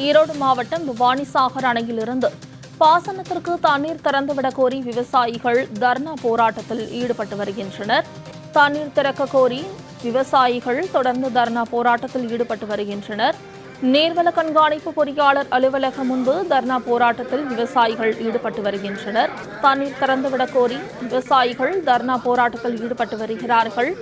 ஈரோடு மாவட்டம் பவானிசாகர் அணையிலிருந்து பாசனத்திற்கு தண்ணீர் திறந்துவிடக் கோரி விவசாயிகள் தர்ணா போராட்டத்தில் ஈடுபட்டு வருகின்றனர். தண்ணீர் திறக்க கோரி விவசாயிகள் தொடர்ந்து தர்ணா போராட்டத்தில் ஈடுபட்டு வருகின்றனர். நீர்வள கண்காணிப்பு பொறியாளர் அலுவலகம் முன்பு தர்ணா போராட்டத்தில் விவசாயிகள் ஈடுபட்டு வருகின்றனர். தண்ணீர் திறந்துவிடக் கோரி விவசாயிகள் தர்ணா போராட்டத்தில் ஈடுபட்டு வருகிறார்கள்.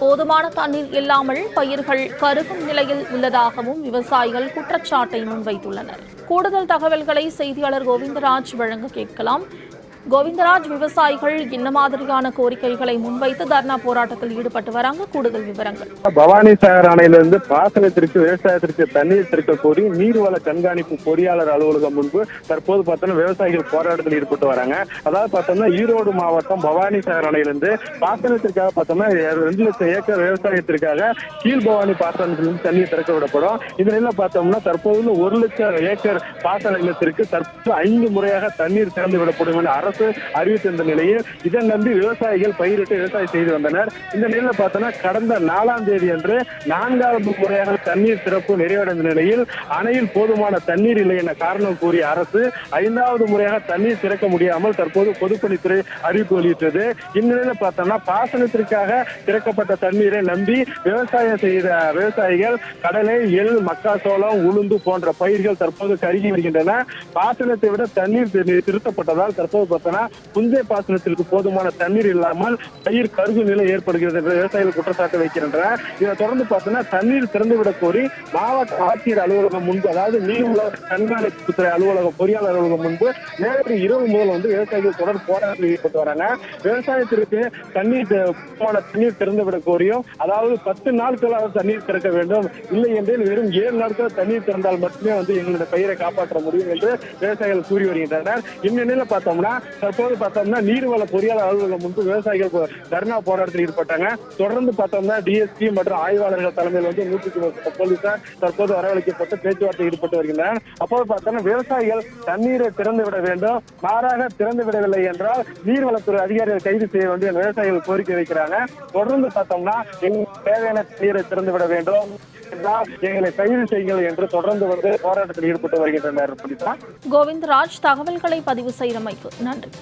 போதுமான தண்ணீர் இல்லாமல் பயிர்கள் கருகும் நிலையில் உள்ளதாகவும் விவசாயிகள் குற்றச்சாட்டை முன்வைத்துள்ளனர். கூடுதல் தகவல்களை செய்தியாளர் கோவிந்தராஜ் வழங்க கேட்கலாம். கோவிந்தராஜ் விவசாயிகள் என்ன மாதிரியான கோரிக்கைகளை முன்வைத்து தர்ணா போராட்டத்தில் ஈடுபட்டு வராங்க? கூடுதல் விவரங்கள். பவானி சாகர் அணையிலிருந்து பாசனத்திற்கு விவசாயத்திற்கு தண்ணீர் திறக்க கோரி நீர்வள கண்காணிப்பு பொறியாளர் அலுவலகம் முன்பு தற்போது பார்த்தோம்னா விவசாயிகள் போராட்டத்தில் ஈடுபட்டு வராங்க. அதாவது பார்த்தோம்னா ஈரோடு மாவட்டம் பவானி சாகர் அணையிலிருந்து பாசனத்திற்காக பார்த்தோம்னா ரெண்டு லட்சம் ஏக்கர் விவசாயத்திற்காக கீழ்பவானி பாசனத்திலிருந்து தண்ணீர் திறக்க விடப்படும். இந்த பார்த்தோம்னா தற்போது ஒரு லட்சம் ஏக்கர் பாசன நிலத்திற்கு தற்போது ஐந்து முறையாக தண்ணீர் திறந்து விடப்படும் என அரசு அரசு அறிவித்திருந்த நிலையில் இதை நம்பி விவசாயிகள் பயிரிட்டு விவசாயம் செய்து வந்தனர். இந்த நிலையில பார்த்தோம்னா கடந்த நாலாம் தேதி அன்று நான்காவது முறையாக தண்ணீர் திறப்பு நிறைவடைந்த நிலையில் அணையில் போதுமான தண்ணீர் இல்லை என காரணம் கூறிய அரசு ஐந்தாவது முறையாக தண்ணீர் திறக்க முடியாமல் தற்போது பொதுப்பணித்துறை அறிவிப்பு வெளியிட்டது. இந்நிலையில பார்த்தோம்னா பாசனத்திற்காக திறக்கப்பட்ட தண்ணீரை நம்பி விவசாயம் செய்த விவசாயிகள் கடலை எள் மக்காசோளம் உளுந்து போன்ற பயிர்கள் தற்போது கருகி வருகின்றன. பாசனத்தை விட தண்ணீர் திருத்தப்பட்டதால் தற்போது பார்த்தோம்னா புஞ்சை பாசனத்திற்கு போதுமான தண்ணீர் இல்லாமல் பயிர் கருகு நிலை ஏற்படுகிறது என்று விவசாயிகள் குற்றச்சாட்டு வைக்கின்றனர். இதை தொடர்ந்து பார்த்தோம்னா தண்ணீர் திறந்துவிடக் கோரி மாவட்ட ஆட்சியர் அலுவலகம் முன்பு அதாவது நீர்வள கண்காணிப்புத்துறை அலுவலகம் பொறியாளர் அலுவலகம் முன்பு நேற்று இரவு முதல் வந்து விவசாயிகள் தொடர் போராட்டத்தில் ஈடுபட்டு வராங்க. விவசாயத்திற்கு தண்ணீர் போன தண்ணீர் திறந்துவிட கோரியும் அதாவது பத்து நாட்களாக தண்ணீர் திறக்க வேண்டும். இல்லை என்றால் வெறும் ஏழு நாட்கள் தண்ணீர் திறந்தால் மட்டுமே வந்து எங்களுடைய பயிரை காப்பாற்ற முடியும் என்று விவசாயிகள் கூறி வருகின்றனர். இந்நிலையில பார்த்தோம்னா தற்போது பார்த்தோம்னா நீர்வள பொறியாளர் அலுவலகம் முன்பு விவசாயிகள் தர்ணா போராட்டத்தில் ஈடுபட்டாங்க. தொடர்ந்து பார்த்தோம்னா டிஎஸ்பி மற்றும் ஆய்வாளர்கள் தலைமையில் வந்து நூற்றுக்கு மேற்பட்ட போலீசார் தற்போது வரவழைக்கப்பட்டு பேச்சுவார்த்தை ஈடுபட்டு வருகின்றனர். அப்போது பார்த்தோம்னா விவசாயிகள் தண்ணீரை திறந்து விட வேண்டும். மாறாக திறந்து விடவில்லை என்றால் நீர்வளத்துறை அதிகாரிகள் கைது செய்ய வேண்டும் விவசாயிகள் கோரிக்கை வைக்கிறாங்க. தொடர்ந்து பார்த்தோம்னா எங்களுக்கு தேவையான நீரை திறந்து விட வேண்டும் என்றால் எங்களை கைது செய்யுங்கள் என்று தொடர்ந்து வந்து போராட்டத்தில் ஈடுபட்டு வருகின்றனர். கோவிந்தராஜ் தகவல்களை பதிவு செய்தமைக்கு And.